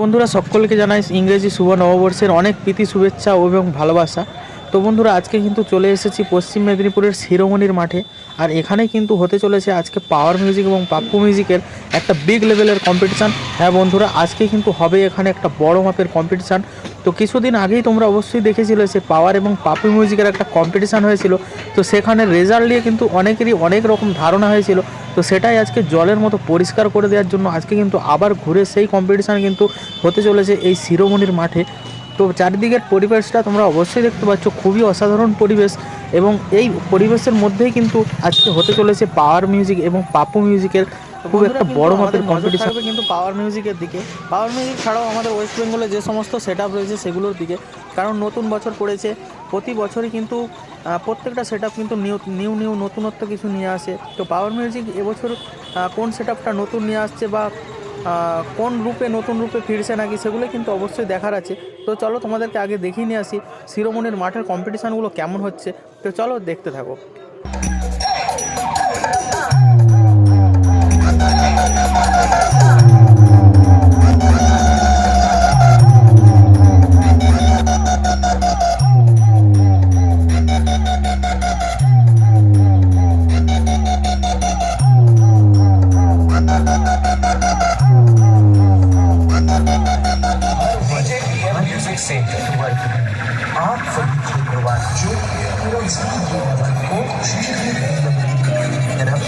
বন্ধুরা, সকলকে জানাই ইংরেজি শুভ নববর্ষের অনেক প্রীতি, শুভেচ্ছা এবং ভালোবাসা। তো বন্ধুরা, আজকে কিন্তু চলে এসেছি পশ্চিম মেদিনীপুরের শিরোমণির মাঠে আর এখানে কিন্তু হতে চলেছে আজকে পাওয়ার মিউজিক এবং পাপ্পু মিউজিকের একটা বিগ লেভেলের কম্পিটিশান হ্যাঁ বন্ধুরা, আজকে কিন্তু হবে এখানে একটা বড় মাপের কম্পিটিশান তো কিছুদিন আগেই তোমরা অবশ্যই দেখেছিলে সে পাওয়ার এবং পাপ্পু মিউজিকের একটা কম্পিটিশান হয়েছিল। তো সেখানে রেজাল্ট নিয়ে কিন্তু অনেকেরই অনেক রকম ধারণা হয়েছিল। তো সেটাই আজকে জলের মতো পরিষ্কার করে দেওয়ার জন্য আজকে কিন্তু আবার ঘুরে সেই কম্পিটিশান কিন্তু হতে চলেছে এই শিরোমণির মাঠে। তো চারিদিকের পরিবেশটা তোমরা অবশ্যই দেখতে পাচ্ছ, খুবই অসাধারণ পরিবেশ এবং এই পরিবেশের মধ্যেই কিন্তু আজকে হতে চলেছে পাওয়ার মিউজিক এবং পাপু মিউজিকের খুব একটা বড় মাপের কম্পিটিশন হবে কিন্তু পাওয়ার মিউজিকের দিকে। পাওয়ার মিউজিক ছাড়াও আমাদের ওয়েস্ট বেঙ্গলে যে সমস্ত সেট রয়েছে সেগুলোর দিকে। কারণ নতুন বছর পড়েছে প্রতি বছরই কিন্তু প্রত্যেকটা সেট কিন্তু নিউ নিউ নিউ নতুনত্ব কিছু নিয়ে আসে। তো পাওয়ার মিউজিক এবছর কোন সেট নতুন নিয়ে আসছে বা কোন রূপে নতুন রূপে ফিরছে নাকি সেগুলো কিন্তু অবশ্যই দেখার আছে। তো চলো তোমাদেরকে আগে দেখিয়ে নিয়ে আসি শিরোমণির মাঠের কম্পিটিশানগুলো কেমন হচ্ছে। তো চলো দেখতে থাকো। म्यूजिक सेंटर आप सभी शुक्रवार जो रोजाना के नमन को शीघ्र तरफ